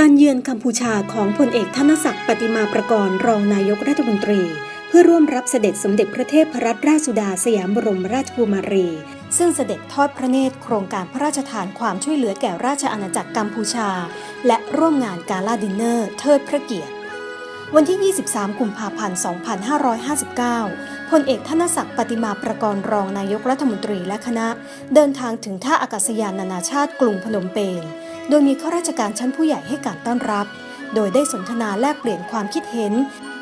การเยือนกัมพูชาของพลเอกธนศักดิ์ปฏิมาประกรณ์รองนายกรัฐมนตรี เพื่อร่วมรับเสด็จสมเด็จพระเทพรัตนราชสุดาสยามบรมราชกุมารี ซึ่งเสด็จทอดพระเนตรโครงการพระราชทานความช่วยเหลือแก่ราชอาณาจักรกัมพูชา และร่วมงานกาลาดินเนอร์เทิดพระเกียรติ วันที่ 23 กุมภาพันธ์ 2559 พลเอกธนศักดิ์ปฏิมาประกรณ์รองนายกรัฐมนตรีและคณะ เดินทางถึงท่าอากาศยานนานาชาติกรุงพนมเปญ โดยมีข้าราชการชั้นผู้ใหญ่ให้การต้อนรับ โดยได้สนทนาแลกเปลี่ยนความคิดเห็น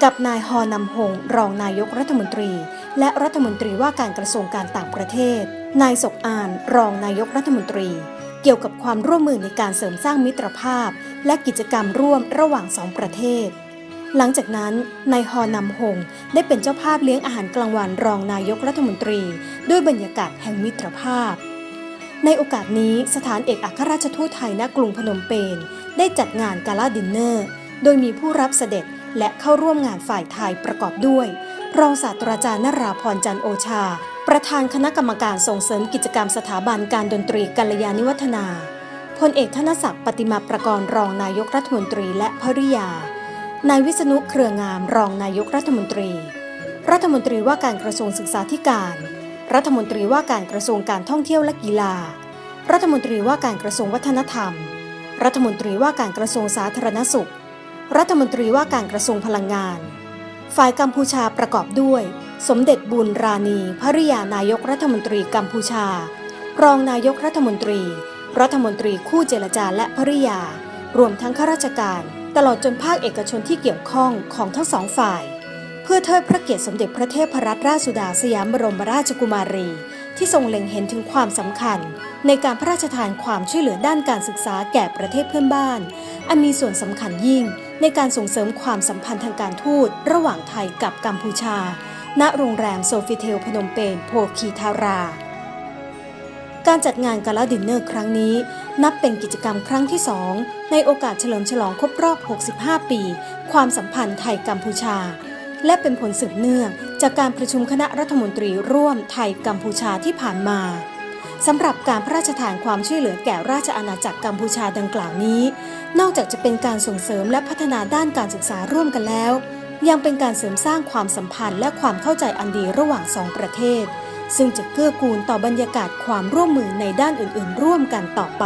กับนายฮอนำฮงรองนายกรัฐมนตรี และรัฐมนตรีว่าการกระทรวงการต่างประเทศ นายศกอาน รองนายกรัฐมนตรี เกี่ยวกับความร่วมมือในการเสริมสร้างมิตรภาพ และกิจกรรมร่วมระหว่างสองประเทศหลังจากนั้นนายฮอนำฮงได้เป็นเจ้าภาพเลี้ยงอาหารกลางวันรองนายกรัฐมนตรี ด้วยบรรยากาศแห่งมิตรภาพ ในโอกาสนี้สถานเอกอัครราชทูตไทยณกรุงพนมเปญได้จัดงานกาลาดินเนอร์ โดยมีผู้รับเสด็จและเข้าร่วมงานฝ่ายไทยประกอบด้วย รองศาสตราจารย์นราพรจันโอชา ประธานคณะกรรมการส่งเสริมกิจกรรมสถาบันการดนตรีกัลยาณิวัฒนาพลเอกธนศักดิ์ปฏิมาประกรณ์รองนายกรัฐมนตรีและภริยา นายวิษณุเครืองามรองนายกรัฐมนตรี รัฐมนตรีว่าการกระทรวงศึกษาธิการ รัฐมนตรีว่าการกระทรวงการท่องเที่ยวและกีฬา รัฐมนตรีว่าการกระทรวงวัฒนธรรม รัฐมนตรีว่าการกระทรวงสาธารณสุข รัฐมนตรีว่าการกระทรวงพลังงาน ฝ่ายกัมพูชาประกอบด้วย สมเด็จบุญราณีภริยานายกรัฐมนตรีกัมพูชา รองนายกรัฐมนตรี รัฐมนตรีคู่เจรจาและภริยา รวมทั้งข้าราชการ ตลอดจนภาคเอกชนที่เกี่ยวข้องของทั้งสองฝ่าย เพื่อเทิดพระเกียรติสมเด็จพระเทพรัตนราชสุดาสยามบรมราชกุมารี ที่ทรงเล็งเห็นถึงความสำคัญ ในการพระราชทานความช่วยเหลือด้านการศึกษาแก่ประเทศเพื่อนบ้าน อันมีส่วนสำคัญยิ่ง ในการส่งเสริมความสัมพันธ์ทางการทูต ระหว่างไทยกับกัมพูชา ณ โรงแรมโซฟิเทลพนมเปญโพคีทาราการจัดงานกาลาดินเนอร์ครั้งนี้ นับเป็นกิจกรรมครั้งที่ 2 ในโอกาสเฉลิมฉลองครบรอบ 65 ปี ความสัมพันธ์ไทยกัมพูชา และเป็นผลสืบเนื่องจากการประชุมคณะรัฐมนตรีร่วมไทยกัมพูชาที่ผ่านมาสำหรับการพระราชทานความช่วยเหลือแก่ราชอาณาจักรกัมพูชาดังกล่าวนี้ นอกจากจะเป็นการส่งเสริมและพัฒนาด้านการศึกษาร่วมกันแล้ว ยังเป็นการเสริมสร้างความสัมพันธ์และความเข้าใจอันดีระหว่างสองประเทศ ซึ่งจะเกื้อกูลต่อบรรยากาศความร่วมมือในด้านอื่น ๆ ร่วมกันต่อไป